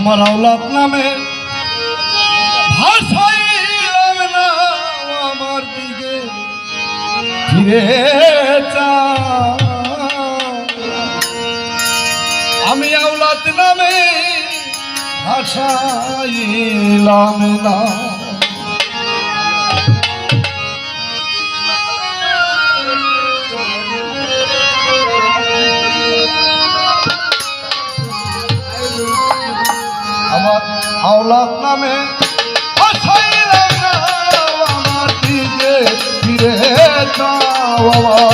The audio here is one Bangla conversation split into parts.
আমার আওলাদ নামে ভাষাইলাম আমার দিকে। ফিরে আমি আওলাদ নামে ভাষাইলাম না। আওলাদ নামে আমার দিকে ফিরে যাওয়া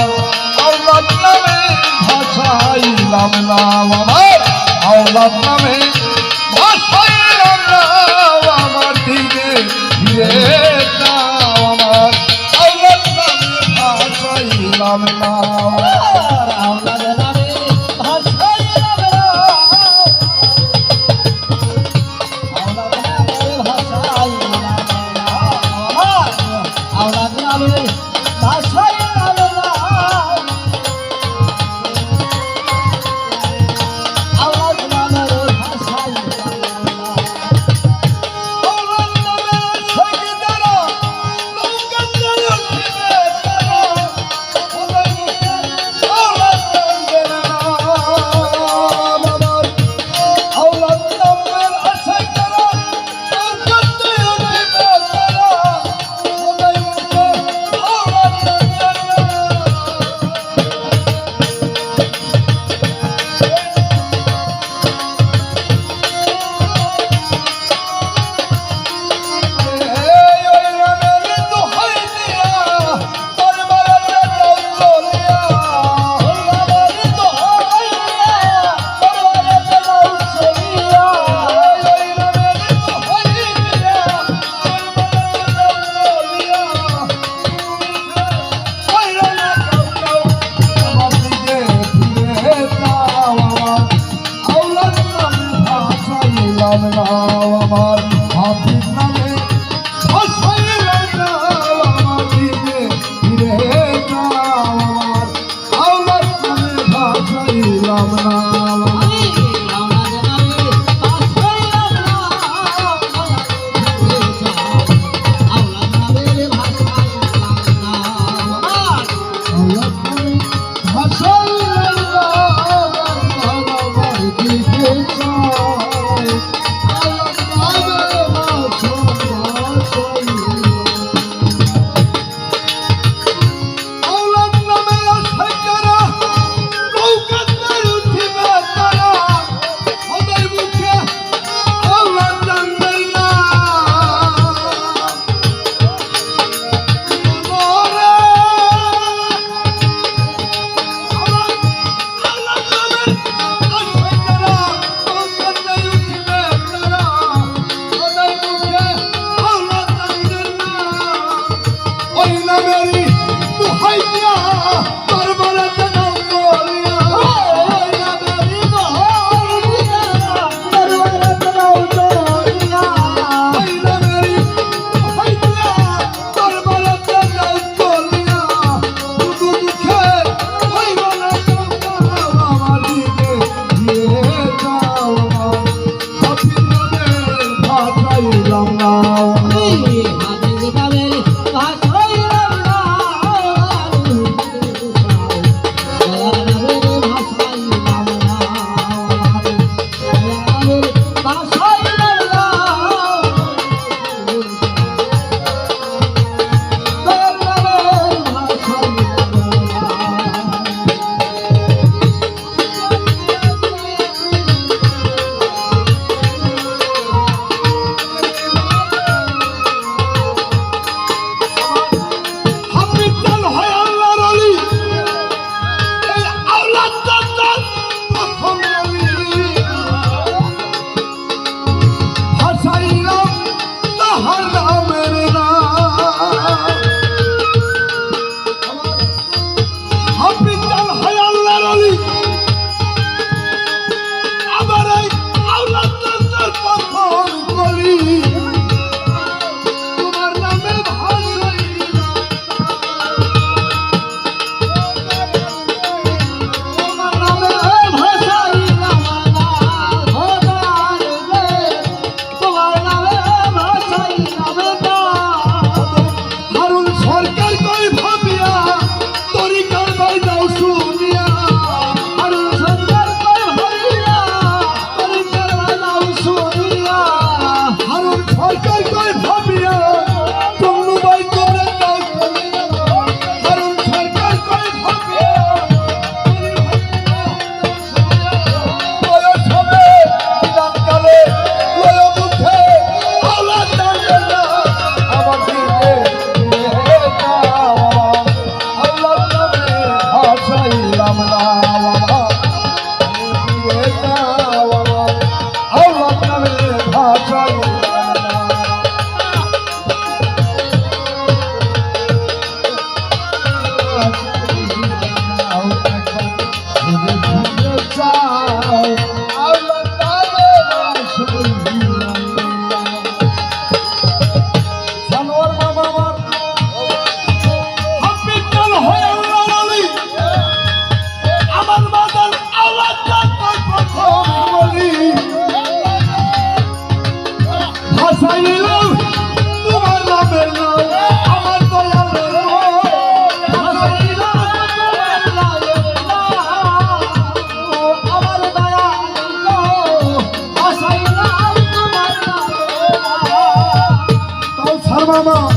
Come on.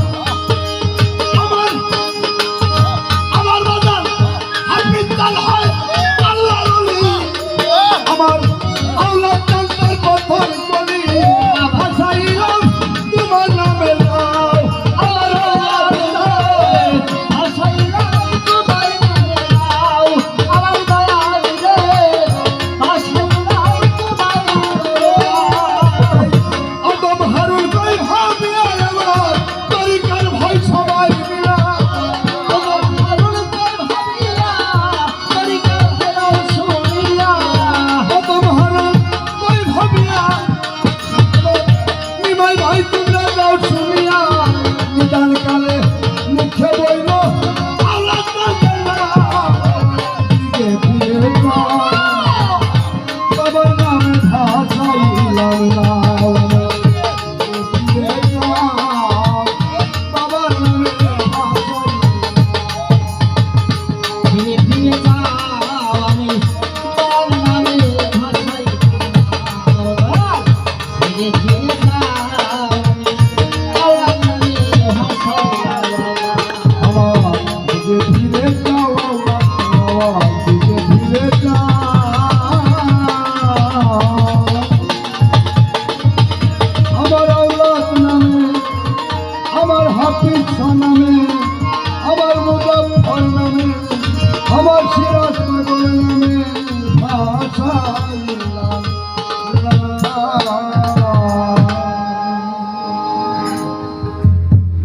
haydi বিশ্ব নামে আমার মুজফর নামে আমার সিরাজ নামে ভাষায়